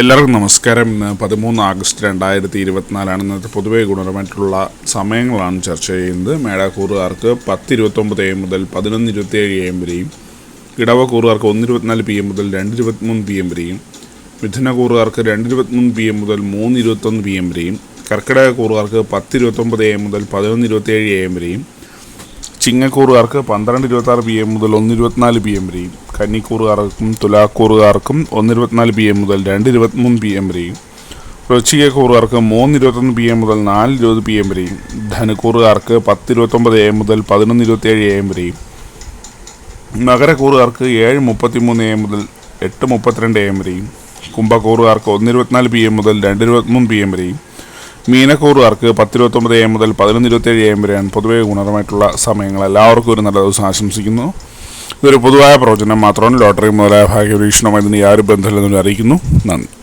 എല്ലാവർക്കും നമസ്കാരം. ഇന്ന് പതിമൂന്ന് ആഗസ്റ്റ് രണ്ടായിരത്തി ഇരുപത്തിനാലാണ് ഇന്നത്തെ പൊതുവെ ഗുണപരമായിട്ടുള്ള സമയങ്ങളാണ് ചർച്ച ചെയ്യുന്നത്. മേടാക്കൂറുകാർക്ക് പത്ത് ഇരുപത്തൊമ്പത് എം മുതൽ പതിനൊന്ന് ഇരുപത്തിയേഴ് എം വരെയും ഇടവക്കൂറുകാർക്ക് ഒന്ന് ഇരുപത്തിനാല് പി എം മുതൽ രണ്ട് ഇരുപത്തിമൂന്ന് പി എം വരെയും മിഥുനക്കൂറുകാർക്ക് രണ്ട് ഇരുപത്തിമൂന്ന് പി എം മുതൽ മൂന്ന് ഇരുപത്തൊന്ന് പി എം വരെയും കർക്കിടക കൂറുകാർക്ക് പത്ത് ഇരുപത്തൊമ്പത് എം മുതൽ പതിനൊന്ന് ഇരുപത്തിയേഴ് എം വരെയും ചിങ്ങക്കൂറുകാർക്ക് പന്ത്രണ്ട് ഇരുപത്തി ആറ് പി എം മുതൽ ഒന്ന് ഇരുപത്തിനാല് പി എം വരെയും കന്നിക്കൂറുകാർക്കും തുലാക്കൂറുകാർക്കും ഒന്ന് ഇരുപത്തിനാല് പി എം മുതൽ രണ്ട് ഇരുപത്തിമൂന്ന് പി എം വരെയും വൃശ്ചികക്കൂറുകാർക്ക് മൂന്ന് ഇരുപത്തൊന്ന് പി എം മുതൽ നാല് ഇരുപത് പി എം വരെയും ധനുക്കൂറുകാർക്ക് പത്ത് ഇരുപത്തൊമ്പത് എ എം മുതൽ പതിനൊന്ന് ഇരുപത്തിയേഴ് എ എം വരെയും നഗരക്കൂറുകാർക്ക് ഏഴ് മുപ്പത്തിമൂന്ന് എ എം മുതൽ എട്ട് മുപ്പത്തിരണ്ട് എ എം വരെയും കുംഭക്കൂറുകാർക്ക് ഒന്ന് ഇരുപത്തിനാല് പി എം മുതൽ രണ്ട് ഇരുപത്തിമൂന്ന് പി എം വരെയും മീനക്കൂറുകാർക്ക് പത്തിരുപത്തൊമ്പത് എം മുതൽ പതിനൊന്ന് ഇരുപത്തേഴ് എം വരെയാണ് പൊതുവെ ഗുണകരമായിട്ടുള്ള സമയങ്ങൾ. എല്ലാവർക്കും ഒരു നല്ല ദിവസം ആശംസിക്കുന്നു. ഇതൊരു പൊതുവായ പ്രവചനം മാത്രമാണ്. ലോട്ടറി മുതലായ ഭാഗ്യപരീക്ഷണമായി ഇതിന് യാതൊരു അറിയിക്കുന്നു. നന്ദി.